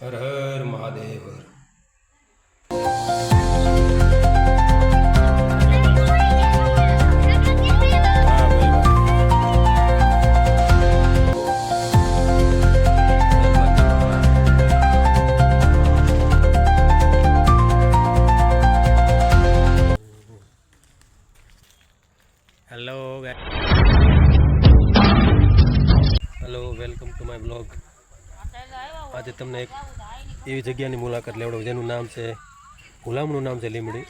હર હર મહાદેવ આજે તમને એક એવી જગ્યાની મુલાકાત લેવડો જેનું નામ છે ગુલામનું નામ છે લીમડી.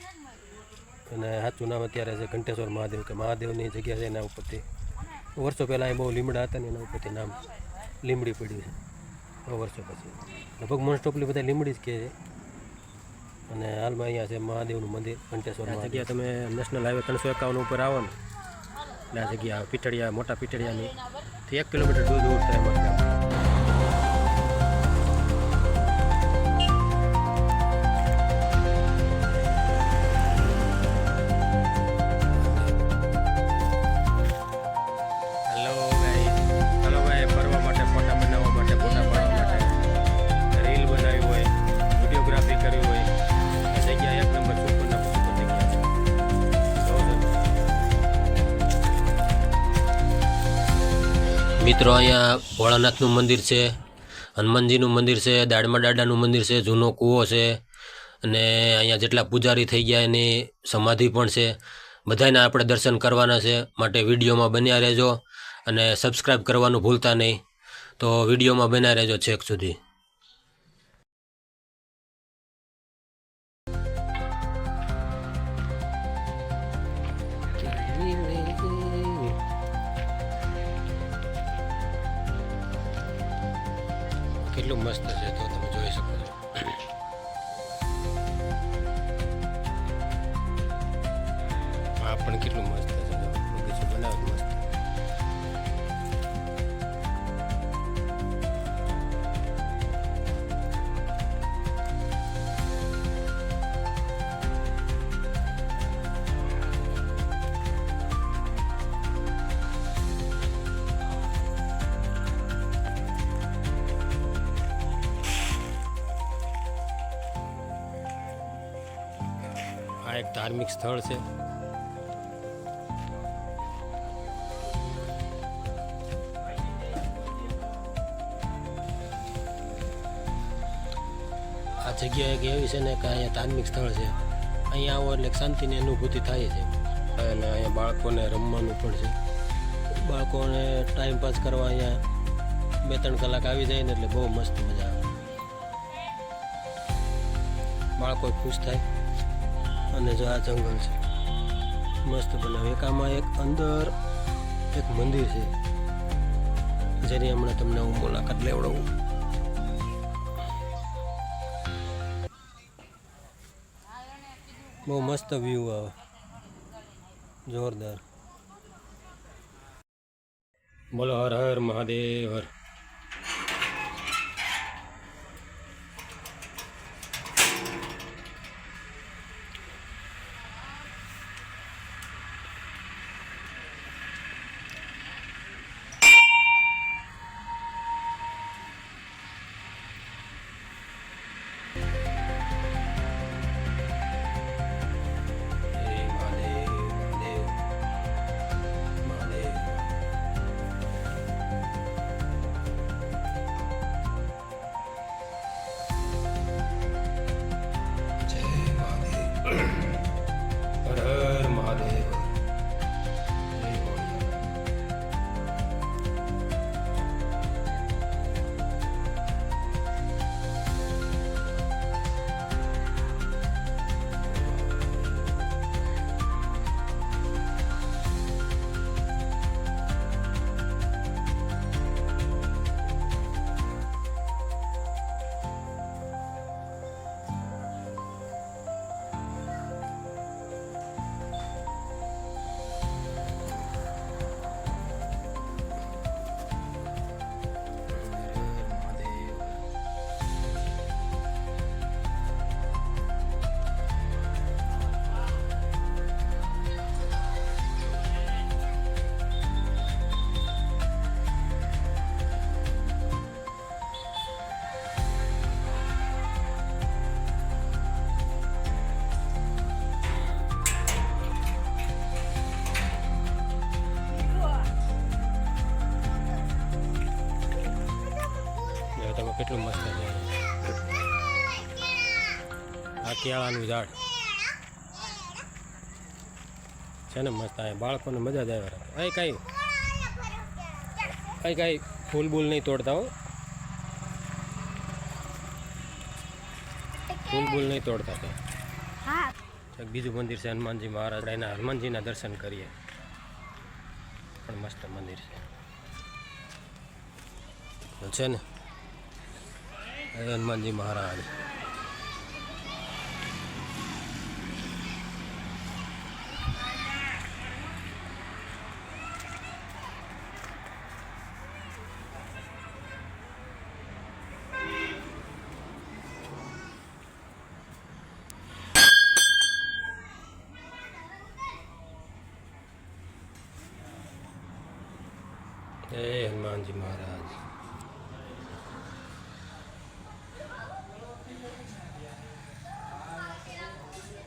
અને સાચું નામ અત્યારે છે ઘંટેશ્વર મહાદેવ કે મહાદેવની જગ્યા છે એના ઉપરથી. વર્ષો પહેલાં એ બહુ લીમડા હતા ને એના ઉપરથી નામ લીમડી પડ્યું છે. બહુ વર્ષો પછી. લગભગ મોસ્ટ ઓફલી બધા લીમડી જ કહે છે. અને હાલમાં અહીંયા છે મહાદેવનું મંદિર ઘંટેશ્વર જગ્યા તમે નેશનલ હાઈવે ત્રણસો એકાવન ઉપર આવો ને. એટલે આ જગ્યા પીટળિયા મોટા પીટડિયાની એક કિલોમીટર દૂર દૂર થાય મિત્રો, અહીંયા ભોળાનાથનું મંદિર છે, હનુમાનજીનું મંદિર છે, દાડમા દાડાનું મંદિર છે, જૂનો કૂવો છે, અને અહીંયા જેટલા પૂજારી થઈ ગયા એની સમાધિ પણ છે. બધાને આપણે દર્શન કરવાના છે, માટે વિડીયોમાં બન્યા રહેજો અને સબસ્ક્રાઈબ કરવાનું ભૂલતા નહીં. તો વિડીયોમાં બન્યા રહેજો છેક સુધી. ધાર્મિક સ્થળ છે. આ જગ્યા એક એવી છે ને કે અહીંયા ધાર્મિક સ્થળ છે. અહીંયા આવો એટલે શાંતિની અનુભૂતિ થાય છે. અને અહીંયા બાળકોને રમવાનું પણ છે. બાળકોને ટાઈમ પાસ કરવા અહીંયા બે ત્રણ કલાક આવી જાય ને એટલે બહુ મસ્ત મજા આવે. બાળકો ખુશ થાય. અને જો આ જંગલ છે. મસ્ત બનાવ્યું એક આમાં એક અંદર એક મંદિર છે. જેની હમણાં તમને હું મુલાકાત લેવડાવું. બહુ મસ્ત વ્યૂ આવે. જોરદાર. બોલો હર હર મહાદેવ, હર કેટલું મસ્ત છે. આ કેળાનું ઝાડ. છે ને મસ્ત અહીંયા બાળકોને મજા જ આવે. અહીં કાંઈ કાંઈ કાંઈ ફૂલ બૂલ નહીં તોડતા હો. ફૂલ બૂલ નહીં તોડતા કંઈ એક બીજું મંદિર છે હનુમાનજી મહારાજ. એના હનુમાનજીના દર્શન કરીએ. પણ મસ્ત મંદિર છે. તો છે ને હનુમાનજી મહારાજ. એ હનુમાનજી મહારાજ.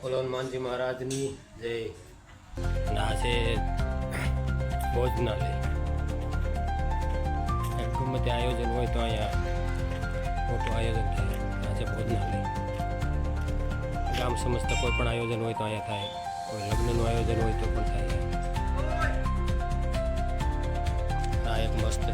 બોલો હનુમાનજી મહારાજની જય ના છે ભોજનાલય. ગમે તે આયોજન હોય તો અહીંયા મોટું આયોજન થાય, આ છે ભોજનાલય. ગામ સમસ્ત કોઈ પણ આયોજન હોય તો અહીંયા થાય, કોઈ લગ્નનું આયોજન હોય તો પણ થાય. આ એક મસ્ત છે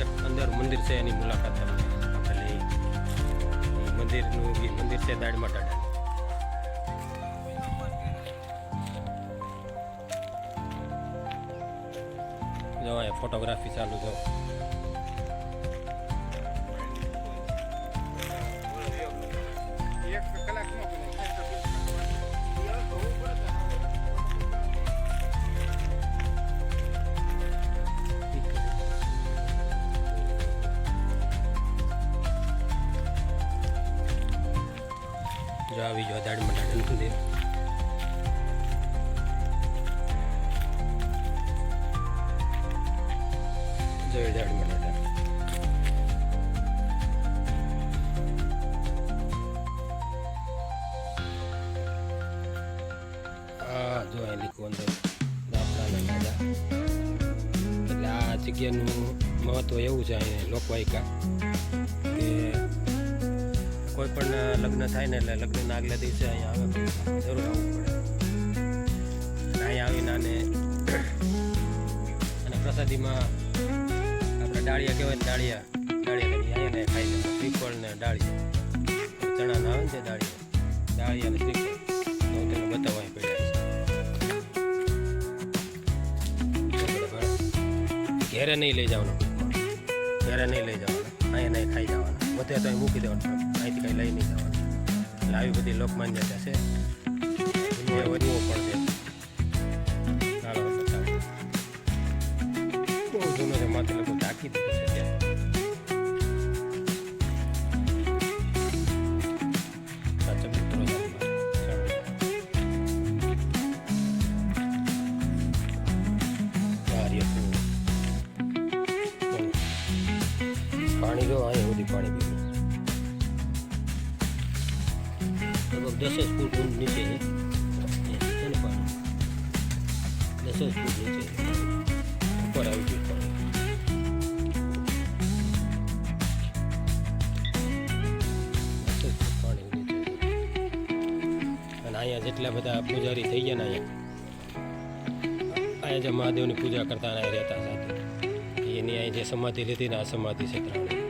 એક અંદર મંદિર છે, એની મુલાકાત આપણે મંદિરનું ઈ મંદિર છે દાડમાં ટાડા જો ફોટોગ્રાફી ચાલુ જો જો આવી જો દાડમાં ટાડા મંદિર જય દાડમાં ટાટા હા જો અહીં લીધું અંદર દાદા એટલે આ જગ્યાનું મહત્ત્વ એવું છે અહીં લોકવાયકા, કે કોઈ પણ લગ્ન થાય ને એટલે લગ્નના આગલા દિવસે અહીંયા આવે જરૂર આવવું પડે. અહીંયા આવીને આને અને પ્રસાદીમાં આપણે ડાળિયા કહેવાય ડાળિયા ડાળિયા અહીંયા ખાઈ લે. શ્રીફળ ને ડાળિયા. ચણાના આવે ને તે ડાળિયા. ડાળિયા ને શ્રીફળ હું તમને બતાવવા પડ્યા ઘેરે નહીં લઈ જવાનું. ઘેરે નહીં લઈ જવાનું. અહીંયા નહીં ખાઈ જવાનું. બધે તો મૂકી દેવાનું. કંઈ લઈ નહીં જવાનું એટલે આવી બધી લોકમાન્યતા છે. પાણી જો અહીંયા સુધી પાણી દસ ફૂટ ઊંડ નીચે છે. દસ ફૂટ નીચે ઉપર આવી અહીંયા જેટલા બધા પૂજારી થઈ ગયા ને અહીંયા. અહીંયા જે મહાદેવની પૂજા કરતા રહેતા સાથે. એની અહીં જે સમાધિ લીધી ને આ સમાધિ છે ત્રણે.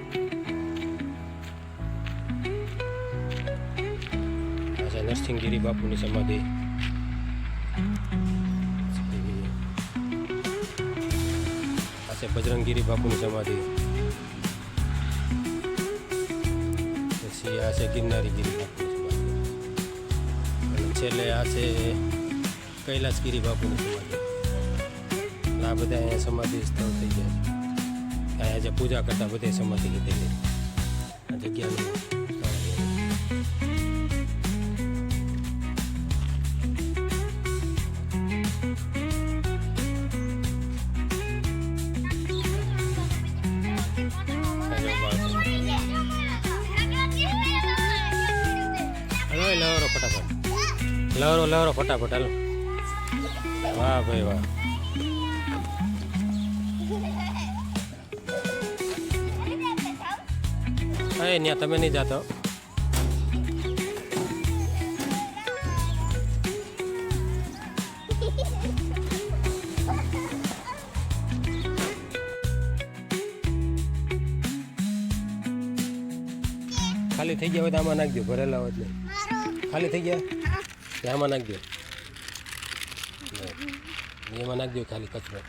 નરસિંહગીરી બાપુની સમાધિ. આ બજરંગગીરી બાપુની સમાધિ. પછી આ છે ગિરનારીગીરી બાપુની સમાધિ. અને છેલ્લે આ છે કૈલાસગીરી બાપુની સમાધિ. આ બધા અહીંયા સમાધિ સ્થળ થઈ ગયા છે. અહીંયા જે પૂજા કરતા બધે સમાધિ લીધેલી. આ જગ્યાનું લવરો લવરો, ફટાફટ, હાલો. વાહ ભાઈ, વાહ. અહીં ત્યાં તમે નહીં જાતો. ખાલી થઈ ગયા હોય તો આમાં નાખજો, ભરેલા હોય એટલે. ખાલી થઈ ગયા? આમાં નાખજો. એમાં નાખજો ખાલી કચરો